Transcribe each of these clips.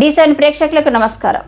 Design ప్రేక్షకులకు నమస్కారం.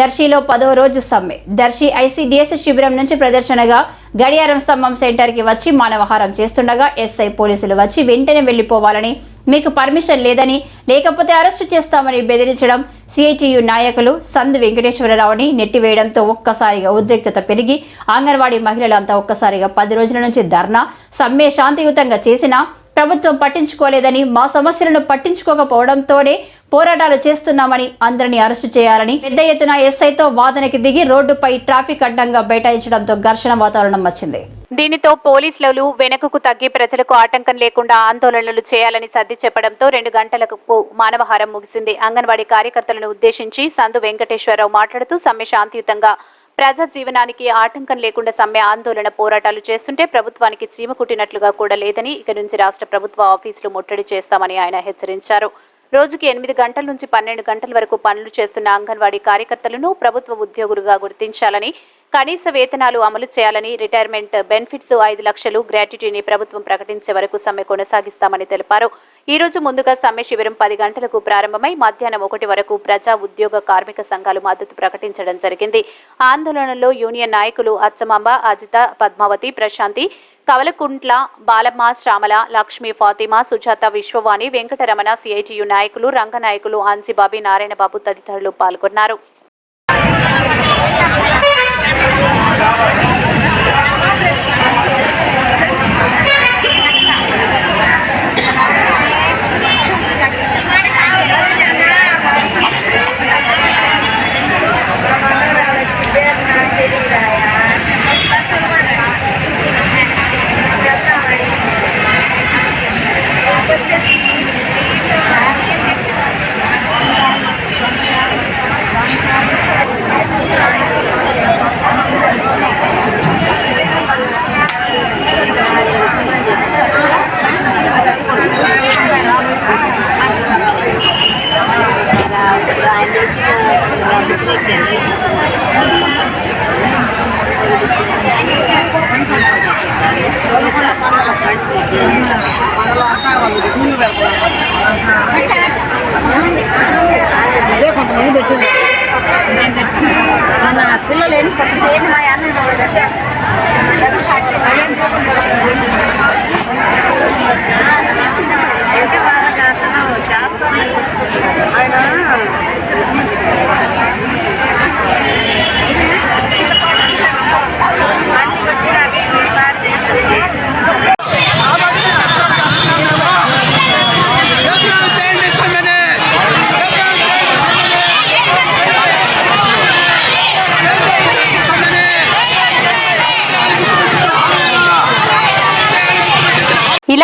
దర్శిలో పదో రోజు సమ్మె. దర్శి ఐసీడీఎస్ శిబిరం నుంచి ప్రదర్శనగా గడియారం స్తంభం సెంటర్కి వచ్చి మానవహారం చేస్తుండగా ఎస్ఐ పోలీసులు వచ్చి వెంటనే వెళ్ళిపోవాలని మీకు పర్మిషన్ లేదని లేకపోతే అరెస్టు చేస్తామని బెదిరించడం సిఐటియు నాయకులు సందు వెంకటేశ్వరరావుని నెట్టివేయడంతో ఒక్కసారిగా ఉద్రిక్తత పెరిగి అంగన్వాడీ మహిళలంతా ఒక్కసారిగా పది రోజుల నుంచి ధర్నా సమ్మె శాంతియుతంగా చేసినా ప్రభుత్వం పట్టించుకోలేదని మా సమస్యలను పట్టించుకోకపోవడంతోనే పోరాటాలు చేస్తున్నామని అందరినీ అరెస్టు చేయాలని పెద్ద ఎత్తున ఎస్ఐతో వాదనకి దిగి రోడ్డుపై ట్రాఫిక్ అడ్డంగా బైఠాయించడంతో ఘర్షణ వాతావరణం వచ్చింది. దీనితో పోలీసులు వెనుకకు తగ్గి ప్రజలకు ఆటంకం లేకుండా ఆందోళనలు చేయాలని సర్ది చెప్పడంతో రెండు గంటలకు మానవహారం ముగిసింది. అంగన్వాడీ కార్యకర్తలను ఉద్దేశించి సందు వెంకటేశ్వరరావు మాట్లాడుతూ సమ్మె శాంతియుతంగా ప్రజా జీవనానికి ఆటంకం లేకుండా సమ్మె ఆందోళన పోరాటాలు చేస్తుంటే ప్రభుత్వానికి చీమ కుట్టినట్లుగా కూడా లేదని ఇక నుంచి రాష్ట్ర ప్రభుత్వ ఆఫీసులు ముట్టడి చేస్తామని ఆయన హెచ్చరించారు. రోజుకి ఎనిమిది గంటల నుంచి పన్నెండు గంటల వరకు పనులు చేస్తున్న అంగన్వాడీ కార్యకర్తలను ప్రభుత్వ ఉద్యోగులుగా గుర్తించాలని కనీస వేతనాలు అమలు చేయాలని రిటైర్మెంట్ బెనిఫిట్స్ ఐదు లక్షలు గ్రాట్యుటీని ప్రభుత్వం ప్రకటించే వరకు సమ్మె కొనసాగిస్తామని తెలిపారు. ఈ రోజు ముందుగా సమ్మె శిబిరం పది గంటలకు ప్రారంభమై మధ్యాహ్నం ఒకటి వరకు ప్రజా ఉద్యోగ కార్మిక సంఘాలు మద్దతు ప్రకటించడం జరిగింది. ఆందోళనలో యూనియన్ నాయకులు అచ్చమాంబ అజిత పద్మావతి ప్రశాంతి కవలకుంట్ల బాలమ్మ శ్యామల లక్ష్మి ఫాతిమా సుజాత విశ్వవాణి వెంకటరమణ సిఐటియు నాయకులు రంగనాయకులు ఆన్సిబాబి నారాయణబాబు తదితరులు పాల్గొన్నారు. అదే కొంతమంది పెట్టింది మన పిల్లలు ఏం చెప్పేది మా అన్న చేస్తాను. ఆయన